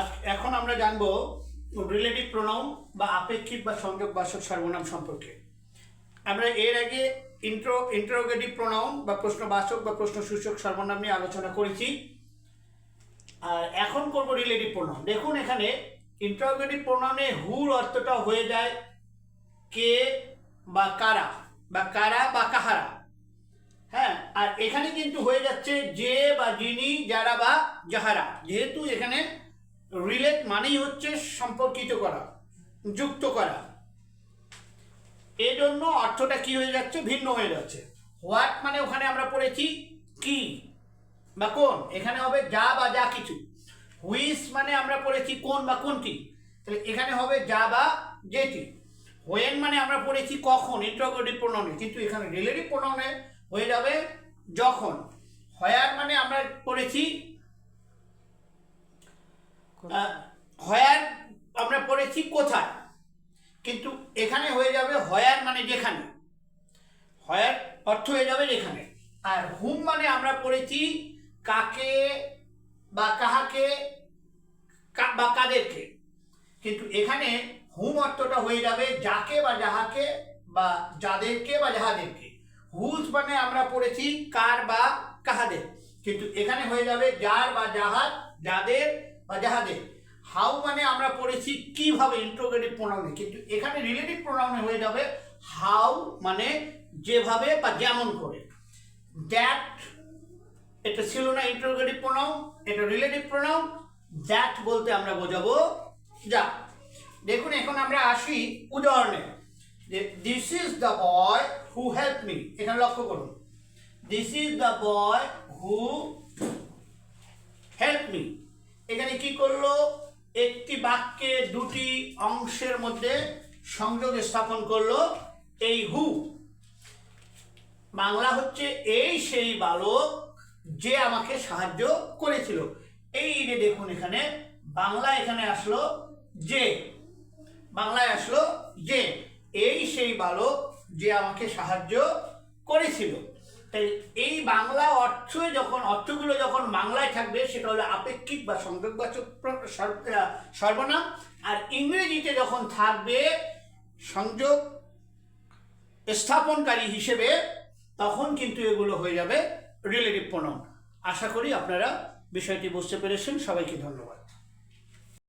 আজ এখন আমরা জানব রিলেটিভ প্রোনাউন বা আপেক্ষিক বা সংযোগ বাচক সর্বনাম সম্পর্কে। আমরা এর আগে ইন্ট্রো ইন্টারোগেটিভ প্রোনাউন বা প্রশ্নবাচক বা প্রশ্ন সূচক সর্বনাম নিয়ে আলোচনা করেছি। আর এখন করব রিলেটিভ প্রোনাউন দেখুন এখানে ইন্টারোগেটিভ প্রোনাউনে হুর অর্থটা হয়ে যায় কে বা কারা বা কারা বা কাহারা। হ্যাঁ আর এখানে কিন্তু হয়ে যাচ্ছে যে বা যিনি, যারা বা যাহারা। যেহেতু এখানে রিলেট মানেই হচ্ছে সম্পর্কিত করা, যুক্ত করা। এই জন্য অর্থটা কি হয়ে যাচ্ছে? ভিন্ন হয়ে যাচ্ছে। হোয়াট মানে ওখানে আমরা পড়েছি কি বা কোন। এখানে হবে যা বা যা কিছু। হুইস মানে আমরা পড়েছি কোন বা কোনটি। তাহলে এখানে হবে যা বা যেটি। হোয়েন মানে আমরা পড়েছি কখন। ইন্টারোগেটিভ প্রোনাউনে কিন্তু এখানে রিলেটিভ প্রোনাউনে হয়ে যাবে যখন। হয়ার মানে আমরা পড়েছি হয়ার আমরা পড়েছি কোথায়? কিন্তু এখানে হয়ে যাবে হয়ার মানে যেখানে? হয়ার অর্থ হয়ে যাবে যেখানে। আর হুম মানে আমরা পড়েছি কাকে বা কাহাকে বা কাদেরকে। কিন্তু এখানে হুম অর্থটা হয়ে যাবে যাকে বা যাহাকে বা যাদেরকে বা যাহাদেরকে। হুজ মানে আমরা পড়েছি কার বা কাহাদের। কিন্তু এখানে হয়ে যাবে যার বা যাহার, যাদের বা যাহাদের হাউ মানে আমরা পড়েছি কীভাবে ইন্ট্রোগেটিভ প্রোনাউনে কিন্তু এখানে রিলেটিভ প্রোনাউনে হয়ে যাবে হাউ মানে যেভাবে বা যেমন করে। দ্যাট এটা ছিল না ইন্টারোগেটিভ প্রোনাউন এটা রিলেটিভ প্রোনাউন দ্যাট বলতে আমরা বোঝাবো। যা, দেখুন এখন আমরা আসি উদাহরণে। This is the boy who help me এখানে লক্ষ্য করুন। This is the boy who help me এখানে কি করল? একটি বাক্যে দুটি অংশের মধ্যে সংযোগ স্থাপন করল। এই হু। বাংলা হচ্ছে, এই সেই বালক যে আমাকে সাহায্য করেছিল। এই যে দেখুন এখানে, বাংলা এখানে আসলো, যে। বাংলায় আসলো, যে। এই সেই বালক যে আমাকে সাহায্য করেছিল। তাই এই বাংলা অর্থ যখন, অর্থগুলো যখন বাংলায় থাকবে, সেটা হলো আপেক্ষিক বা সংযোগবাচক সর্বনাম। আর ইংরেজিতে যখন থাকবে সংযোগ স্থাপনকারী হিসেবে, তখন কিন্তু এগুলো হয়ে যাবে রিলেটিভ প্রোনাউন আশা করি আপনারা বিষয়টি বুঝতে পেরেছেন। সবাইকে ধন্যবাদ।